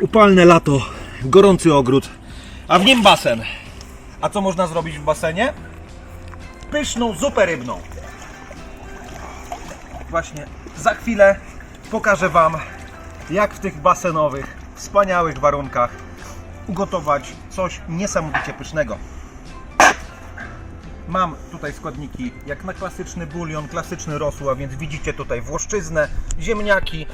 Upalne lato, gorący ogród, a w nim basen. A co można zrobić w basenie? Pyszną zupę rybną. Właśnie za chwilę pokażę Wam, jak w tych basenowych, wspaniałych warunkach ugotować coś niesamowicie pysznego. Mam tutaj składniki jak na klasyczny bulion, klasyczny rosół, a więc widzicie tutaj włoszczyznę, ziemniaki,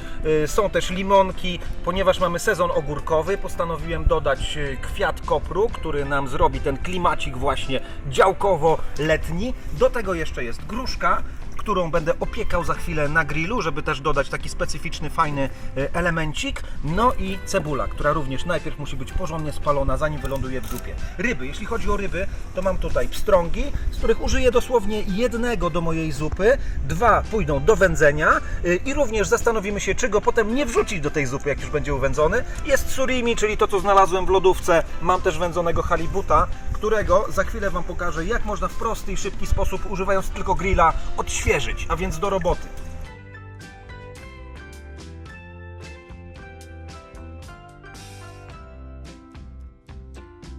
y, są też limonki. Ponieważ mamy sezon ogórkowy, postanowiłem dodać y, kwiat kopru, który nam zrobi ten klimacik właśnie działkowo-letni. Do tego jeszcze jest gruszka, którą będę opiekał za chwilę na grillu, żeby też dodać taki specyficzny, fajny y, elemencik. No i cebula, która również najpierw musi być porządnie spalona, zanim wyląduje w zupie. Ryby, jeśli chodzi o ryby, to mam tutaj pstrągi, z których użyję dosłownie jednego do mojej zupy, dwa pójdą do wędzenia y, i również zastanowimy się, czy go potem nie wrzucić do tej zupy, jak już będzie uwędzony. Jest surimi, czyli to, co znalazłem w lodówce. Mam też wędzonego halibuta, którego za chwilę Wam pokażę, jak można w prosty i szybki sposób, używając tylko grilla, odświeżyć, a więc do roboty.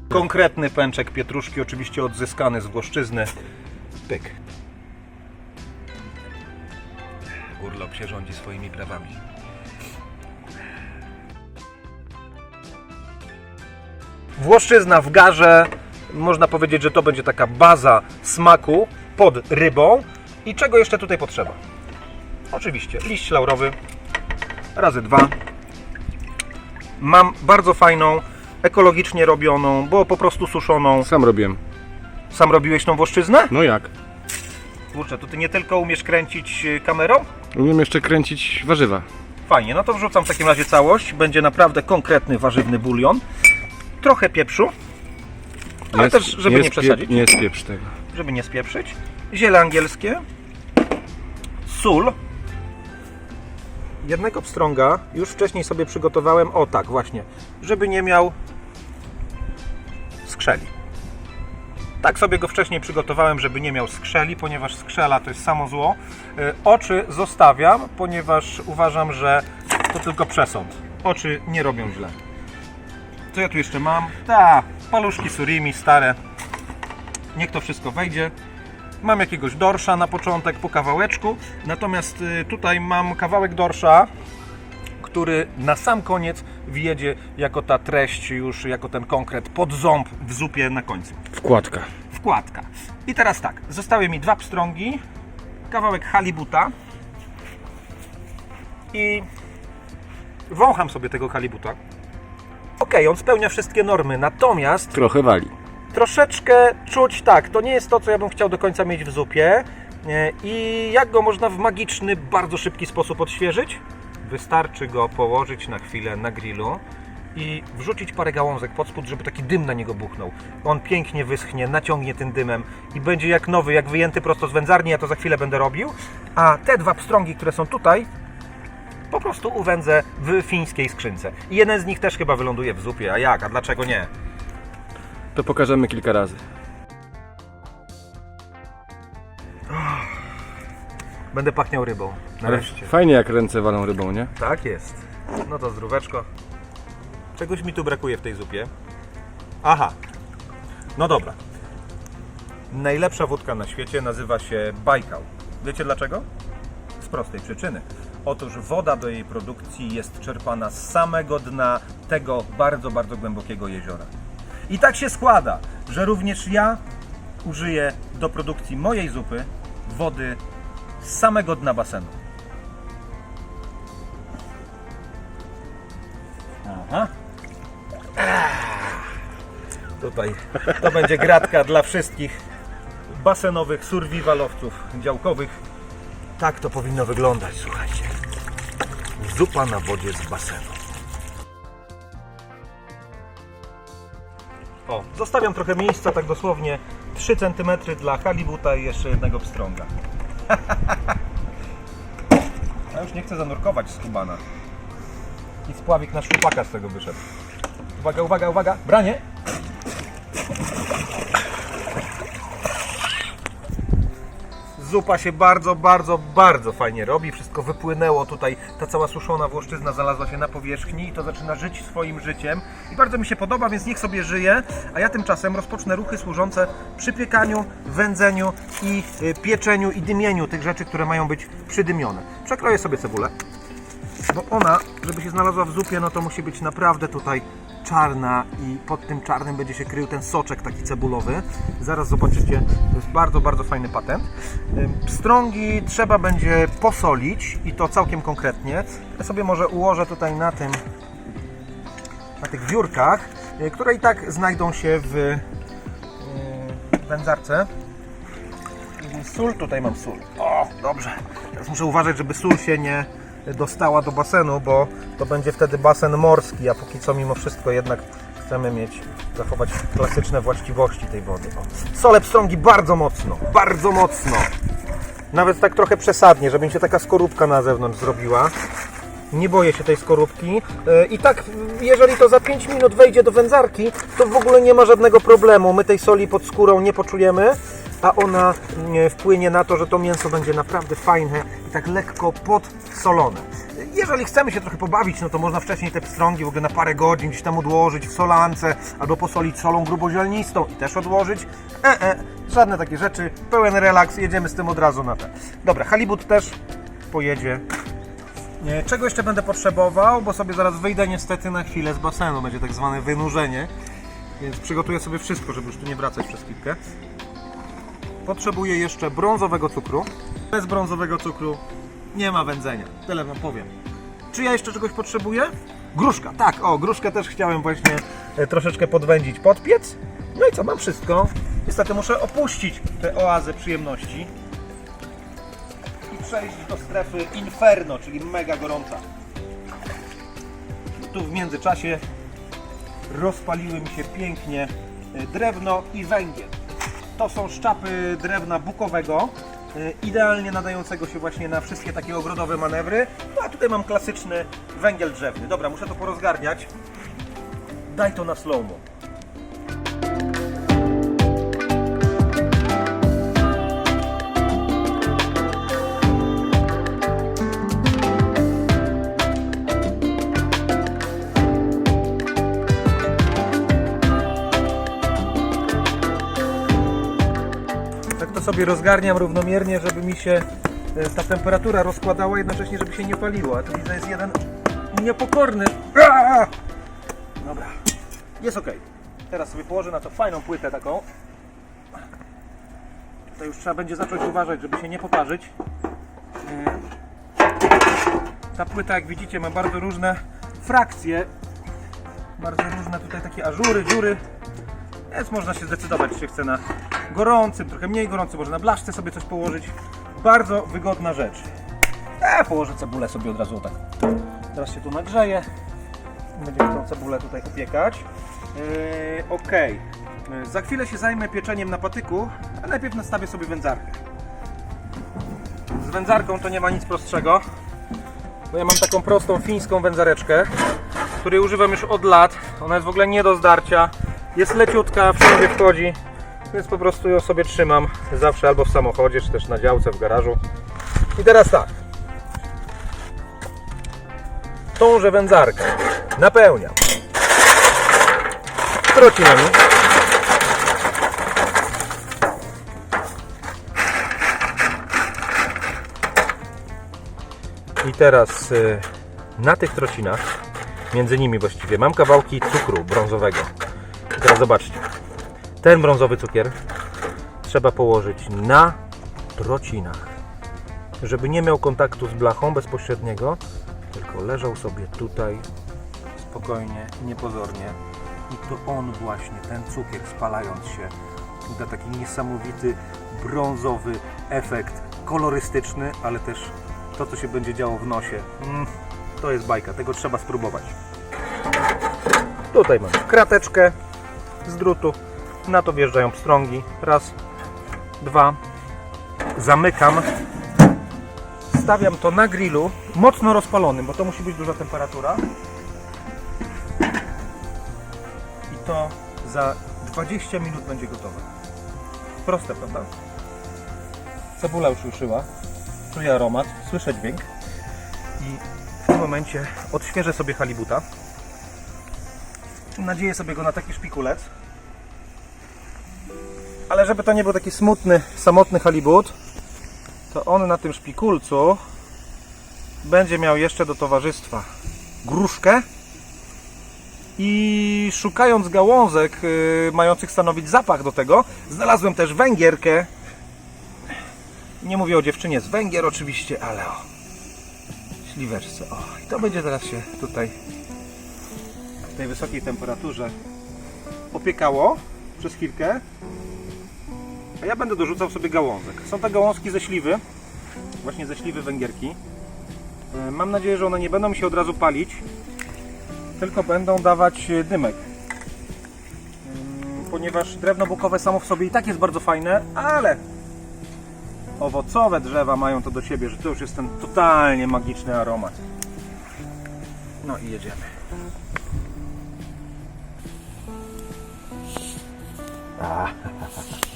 Konkretny pęczek pietruszki, oczywiście odzyskany z Włoszczyzny. Pyk. Urlop się rządzi swoimi prawami. Włoszczyzna w garze. Można powiedzieć, że to będzie taka baza smaku pod rybą. I czego jeszcze tutaj potrzeba? Oczywiście liść laurowy razy dwa. Mam bardzo fajną, ekologicznie robioną, bo po prostu suszoną. Sam robiłem. Sam robiłeś tą włoszczyznę? No jak? Kurczę, to ty nie tylko umiesz kręcić y, kamerą? Umiem jeszcze kręcić warzywa. Fajnie, no to wrzucam w takim razie całość. Będzie naprawdę konkretny warzywny bulion. Trochę pieprzu, Ale też, żeby nie spie- przesadzić. Nie spieprz tego. żeby nie spieprzyć. Ziele angielskie. Sól. Jednego pstrąga już wcześniej sobie przygotowałem, o tak właśnie, żeby nie miał skrzeli. Tak sobie go wcześniej przygotowałem, żeby nie miał skrzeli, ponieważ skrzela to jest samo zło. Y, Oczy zostawiam, ponieważ uważam, że to tylko przesąd. Oczy nie robią źle. Co ja tu jeszcze mam? Ta, paluszki surimi stare. Niech to wszystko wejdzie. Mam jakiegoś dorsza na początek po kawałeczku, natomiast y, tutaj mam kawałek dorsza, który na sam koniec wjedzie jako ta treść, już jako ten konkret pod ząb w zupie na końcu. Wkładka. Wkładka. I teraz tak, zostały mi dwa pstrągi, kawałek halibuta i wącham sobie tego halibuta. Ok, on spełnia wszystkie normy, natomiast Trochę wali. Troszeczkę czuć tak, to nie jest to, co ja bym chciał do końca mieć w zupie. E, I jak go można w magiczny, bardzo szybki sposób odświeżyć? Wystarczy go położyć na chwilę na grillu i wrzucić parę gałązek pod spód, żeby taki dym na niego buchnął. On pięknie wyschnie, naciągnie tym dymem i będzie jak nowy, jak wyjęty prosto z wędzarni, ja to za chwilę będę robił. A te dwa pstrągi, które są tutaj, po prostu uwędzę w fińskiej skrzynce. I jeden z nich też chyba wyląduje w zupie, a jak, a dlaczego nie? To pokażemy kilka razy. Będę pachniał rybą. Nareszcie. Fajnie jak ręce walą rybą, nie? Tak jest. No to zdróweczko. Czegoś mi tu brakuje w tej zupie. Aha. No dobra. Najlepsza wódka na świecie nazywa się Bajkał. Wiecie dlaczego? Z prostej przyczyny. Otóż woda do jej produkcji jest czerpana z samego dna tego bardzo, bardzo głębokiego jeziora. I tak się składa, że również ja użyję do produkcji mojej zupy wody z samego dna basenu. Aha. Tutaj to będzie gratka dla wszystkich basenowych survivalowców działkowych. Tak to powinno wyglądać, słuchajcie. Zupa na wodzie z basenu. O, zostawiam trochę miejsca, tak dosłownie 3 cm dla halibuta i jeszcze jednego pstrąga. Ja już nie chcę zanurkować z kubana. I spławik na szczupaka z tego wyszedł. Uwaga, uwaga, uwaga, branie! Zupa się bardzo, bardzo, bardzo fajnie robi. Wszystko wypłynęło tutaj. Ta cała suszona włoszczyzna znalazła się na powierzchni i to zaczyna żyć swoim życiem. I bardzo mi się podoba, więc niech sobie żyje. A ja tymczasem rozpocznę ruchy służące przypiekaniu, wędzeniu i y, pieczeniu i dymieniu tych rzeczy, które mają być przydymione. Przekroję sobie cebulę, bo ona, żeby się znalazła w zupie, no to musi być naprawdę tutaj czarna i pod tym czarnym będzie się krył ten soczek taki cebulowy. Zaraz zobaczycie, to jest bardzo, bardzo fajny patent. Pstrągi trzeba będzie posolić i to całkiem konkretnie. Ja sobie może ułożę tutaj na tym, na tych wiórkach, y, które i tak znajdą się w y, wędzarce. Sól, tutaj mam sól. O, dobrze. Teraz muszę uważać, żeby sól się nie dostała do basenu, bo to będzie wtedy basen morski, a póki co mimo wszystko jednak chcemy mieć, zachować klasyczne właściwości tej wody. O. Solę pstrągi bardzo mocno, bardzo mocno. Nawet tak trochę przesadnie, żeby mi się taka skorupka na zewnątrz zrobiła. Nie boję się tej skorupki. Yy, I tak, jeżeli to za 5 minut wejdzie do wędzarki, to w ogóle nie ma żadnego problemu. My tej soli pod skórą nie poczujemy, a ona mm, wpłynie na to, że to mięso będzie naprawdę fajne i tak lekko podsolone. Jeżeli chcemy się trochę pobawić, no to można wcześniej te pstrągi w ogóle na parę godzin gdzieś tam odłożyć w solance albo posolić solą grubozielnistą i też odłożyć. E, e, żadne takie rzeczy, pełen relaks, jedziemy z tym od razu na te. Dobra, halibut też pojedzie nie, Czego jeszcze będę potrzebował, bo sobie zaraz wyjdę niestety na chwilę z basenu, będzie tak zwane wynurzenie, więc przygotuję sobie wszystko, żeby już tu nie wracać przez chwilkę. Potrzebuję jeszcze brązowego cukru. Bez brązowego cukru nie ma wędzenia, tyle wam powiem. Czy ja jeszcze czegoś potrzebuję? Gruszka, tak, o, gruszkę też chciałem właśnie e, troszeczkę podwędzić pod piec. No i co, mam wszystko. Niestety muszę opuścić tę oazę przyjemności i przejść do strefy inferno, czyli mega gorąca. Tu w międzyczasie rozpaliły mi się pięknie e, drewno i węgiel. To są szczapy drewna bukowego, e, idealnie nadającego się właśnie na wszystkie takie ogrodowe manewry. No a tutaj mam klasyczny węgiel drzewny. Dobra, muszę to porozgarniać. Daj to na slow-mo. Tak sobie rozgarniam równomiernie, żeby mi się e, ta temperatura rozkładała, jednocześnie żeby się nie paliło. A tu widzę jest jeden niepokorny. Aaa! Dobra, jest ok. Teraz sobie położę na to fajną płytę taką. Tutaj już trzeba będzie zacząć uważać, żeby się nie poparzyć. E, Ta płyta, jak widzicie, ma bardzo różne frakcje. Bardzo różne tutaj takie ażury, dziury. Więc można się zdecydować, czy się chce na gorącym, trochę mniej gorącym, może na blaszce sobie coś położyć. Bardzo wygodna rzecz. Ja położę cebulę sobie od razu tak. Teraz się tu nagrzeje. Będziemy tą cebulę tutaj upiekać. Yy, ok. Yy, Za chwilę się zajmę pieczeniem na patyku, a najpierw nastawię sobie wędzarkę. Z wędzarką to nie ma nic prostszego, bo ja mam taką prostą fińską wędzareczkę, której używam już od lat. Ona jest w ogóle nie do zdarcia. Jest leciutka, wszędzie wchodzi, więc po prostu ją sobie trzymam zawsze albo w samochodzie, czy też na działce w garażu. I teraz tak. Tąże wędzarkę napełniam trocinami. I teraz y, na tych trocinach, między nimi właściwie, mam kawałki cukru brązowego. I teraz zobaczcie. Ten brązowy cukier trzeba położyć na trocinach, żeby nie miał kontaktu z blachą bezpośredniego, tylko leżał sobie tutaj spokojnie, niepozornie. I to on właśnie, ten cukier spalając się, da taki niesamowity brązowy efekt kolorystyczny, ale też to, co się będzie działo w nosie. Mm, to jest bajka, tego trzeba spróbować. Tutaj mam krateczkę z drutu, na to wjeżdżają pstrągi. Raz, dwa. Zamykam. Stawiam to na grillu, mocno rozpalonym, bo to musi być duża temperatura. I to za 20 minut będzie gotowe. Proste, prawda? Cebula już ruszyła. Czuję aromat, słyszę dźwięk. I w tym momencie odświeżę sobie halibuta. Nadzieję sobie go na taki szpikulec. Ale żeby to nie był taki smutny, samotny halibut, to on na tym szpikulcu będzie miał jeszcze do towarzystwa gruszkę i szukając gałązek y, mających stanowić zapach do tego, znalazłem też węgierkę. Nie mówię o dziewczynie z Węgier oczywiście, ale o śliweczce. O, i to będzie teraz się tutaj w tej wysokiej temperaturze opiekało przez chwilkę. A ja będę dorzucał sobie gałązek. Są to gałązki ze śliwy, właśnie ze śliwy węgierki. E, Mam nadzieję, że one nie będą mi się od razu palić, tylko będą dawać e, dymek. Ponieważ drewno bukowe samo w sobie i tak jest bardzo fajne, ale owocowe drzewa mają to do siebie, że to już jest ten totalnie magiczny aromat. No i jedziemy. A,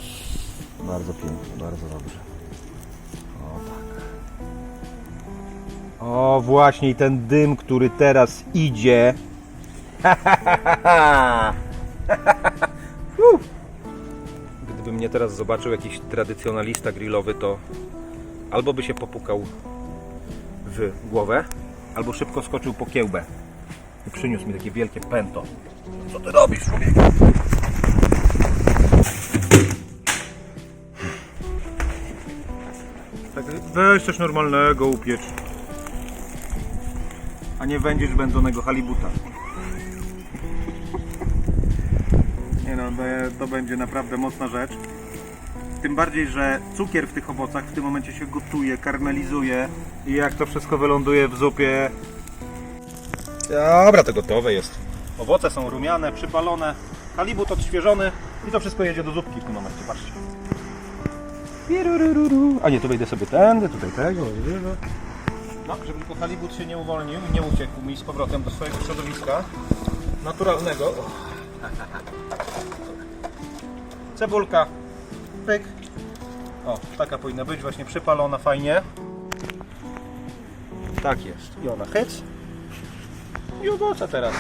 bardzo pięknie, bardzo dobrze. O tak. O właśnie i ten dym, który teraz idzie. Gdyby mnie teraz zobaczył jakiś tradycjonalista grillowy, to albo by się popukał w głowę, albo szybko skoczył po kiełbę i przyniósł mi takie wielkie pęto. Co ty robisz, człowieku? Weź coś normalnego upiecz. A nie będziesz wędzonego halibuta. Nie no, to- to będzie naprawdę mocna rzecz. Tym bardziej, że cukier w tych owocach w tym momencie się gotuje, karmelizuje i jak to wszystko wyląduje w zupie. Dobra, to gotowe jest. Owoce są rumiane, przypalone, halibut odświeżony i to wszystko jedzie do zupki w tym momencie, patrzcie. Pirurururu. A nie, tu wejdę sobie tędy, tutaj tego. No, żeby tylko halibut się nie uwolnił i nie uciekł mi z powrotem do swojego środowiska naturalnego. Cebulka, pyk. O, taka powinna być, właśnie przypalona fajnie. Tak jest. I ona hyc. I owoce teraz.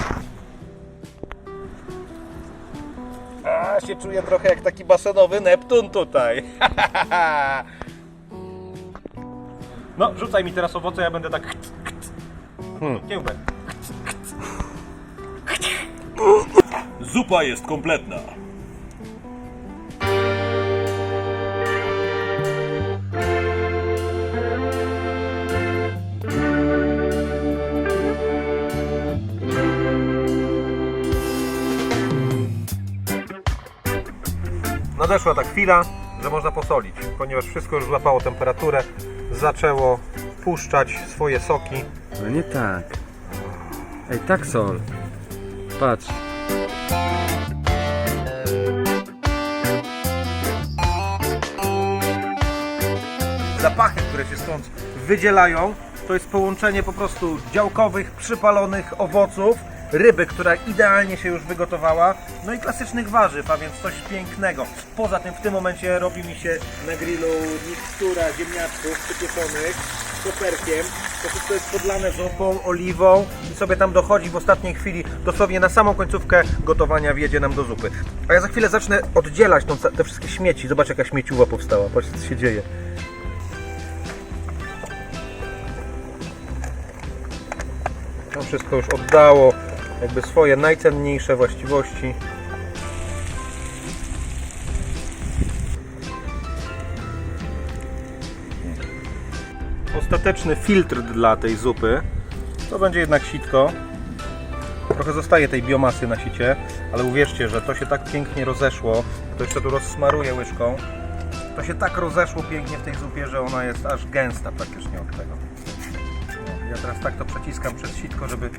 A, się czuję trochę jak taki basenowy Neptun tutaj. No, rzucaj mi teraz owoce, ja będę tak Hmm. kiełbę. Zupa jest kompletna. Nadeszła ta chwila, że można posolić, ponieważ wszystko już złapało temperaturę, zaczęło puszczać swoje soki. No nie tak. Ej, tak sol. Patrz. Zapachy, które się stąd wydzielają, to jest połączenie po prostu działkowych, przypalonych owoców, ryby, która idealnie się już wygotowała, no i klasycznych warzyw, a więc coś pięknego. Poza tym w tym momencie robi mi się na grillu mikstura ziemniaczków przypieszonych z koperkiem. To wszystko jest podlane zupą, oliwą i sobie tam dochodzi w ostatniej chwili, dosłownie na samą końcówkę gotowania wjedzie nam do zupy. A ja za chwilę zacznę oddzielać tą, te wszystkie śmieci. Zobacz jaka śmieciuwa powstała, patrz co się dzieje. To wszystko już oddało jakby swoje najcenniejsze właściwości. Ostateczny filtr dla tej zupy to będzie jednak sitko. Trochę zostaje tej biomasy na sicie, ale uwierzcie, że to się tak pięknie rozeszło, to jeszcze tu rozsmaruję łyżką. To się tak rozeszło pięknie w tej zupie, że ona jest aż gęsta praktycznie od tego. Ja teraz tak to przeciskam przez sitko, żeby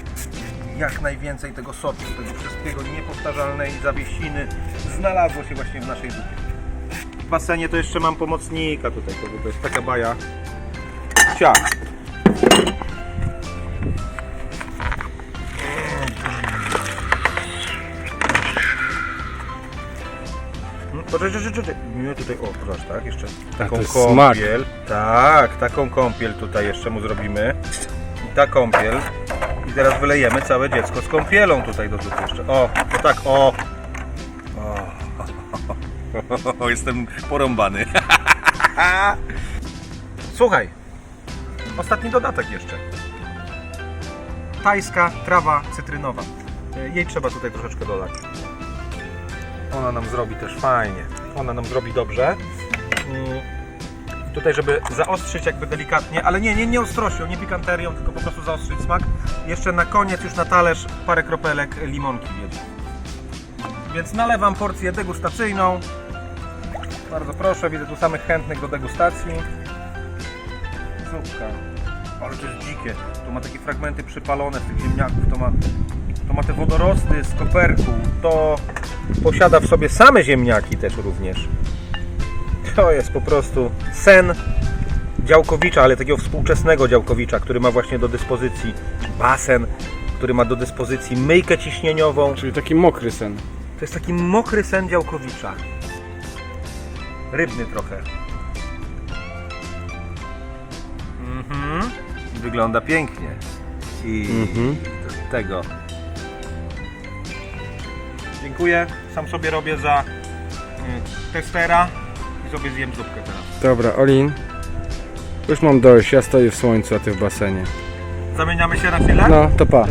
jak najwięcej tego soku, tego wszystkiego niepowtarzalnej zawiesiny znalazło się właśnie w naszej zupie. W basenie to jeszcze mam pomocnika tutaj, to, to jest taka baja. Ciach. No, Poczekaj, Poczekaj, czekaj, czekaj. Nie, tutaj, o, zobacz, tak, jeszcze taką jest smak. kąpiel. Tak, taką kąpiel tutaj jeszcze mu zrobimy. I ta kąpiel. I teraz wylejemy całe dziecko z kąpielą tutaj do zupy jeszcze. O, to tak, o. o. Jestem porąbany. Słuchaj, ostatni dodatek jeszcze. Tajska trawa cytrynowa. Jej trzeba tutaj troszeczkę dodać. Ona nam zrobi też fajnie. Ona nam zrobi dobrze. Mm, Tutaj, żeby zaostrzyć jakby delikatnie, ale nie, nie, nie ostrością, nie pikanterią, tylko po prostu zaostrzyć smak. Jeszcze na koniec, już na talerz, parę kropelek limonki wjedzie. Więc nalewam porcję degustacyjną. Bardzo proszę, widzę tu samych chętnych do degustacji. Zupka. Ale to jest dzikie. To ma takie fragmenty przypalone z tych ziemniaków. To ma, to ma te wodorosty z koperku. To posiada w sobie same ziemniaki też również. To jest po prostu sen działkowicza, ale takiego współczesnego działkowicza, który ma właśnie do dyspozycji basen, który ma do dyspozycji myjkę ciśnieniową. Czyli taki mokry sen. To jest taki mokry sen działkowicza. Rybny trochę. Mhm. Wygląda pięknie. I Mhm. tego. Dziękuję. Sam sobie robię za y, testera i sobie zjem zupkę teraz. Dobra, Olin. Już mam dość, ja stoję w słońcu, a ty w basenie. Zamieniamy się na chwilę? No, to pa.